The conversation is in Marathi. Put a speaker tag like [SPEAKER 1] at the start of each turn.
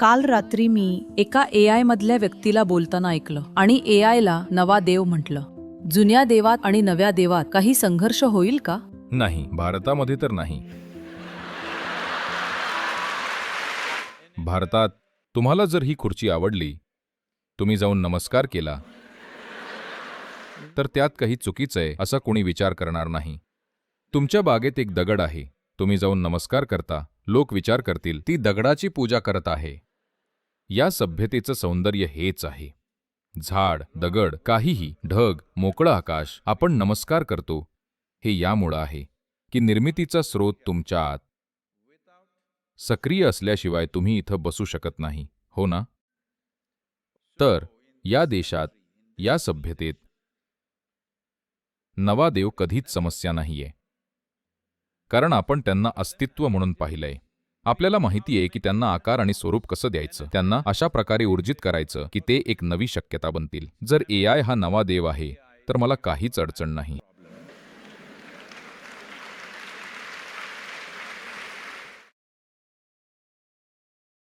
[SPEAKER 1] काल रात्री मी एका ए आय मधल्या व्यक्तीला बोलताना ऐकलं आणि ए आयला नवा देव म्हटलं. जुन्या देवात आणि नव्या देवात काही संघर्ष होईल का?
[SPEAKER 2] नाही भारतामध्ये तर नाही. भारतात तुम्हाला जर ही खुर्ची आवडली तुम्ही जाऊन नमस्कार केला तर त्यात काही चुकीचं आहे असा कोणी विचार करणार नाही. तुमच्या बागेत एक दगड आहे. तुम्ही जाऊन नमस्कार करता लोक विचार करतील ती दगडाची पूजा करत आहे. या सभ्यतेचं सौंदर्य हेच आहे. झाड दगड काहीही ढग मोकळं आकाश आपण नमस्कार करतो हे यामुळं आहे की निर्मितीचा स्रोत तुमच्या आत. सक्रिय असल्याशिवाय तुम्ही इथं बसू शकत नाही हो ना? तर या देशात या सभ्यतेत नवा देव कधीच समस्या नाहीये. कारण आपण त्यांना अस्तित्व म्हणून पाहिलंय. आपल्याला माहिती आहे की त्यांना आकार आणि स्वरूप कसं द्यायचं? त्यांना अशा प्रकारे ऊर्जित करायचं की ते एक नवी शक्यता बनतील. जर ए आय हा नवा देव आहे तर मला काहीच अडचण नाही.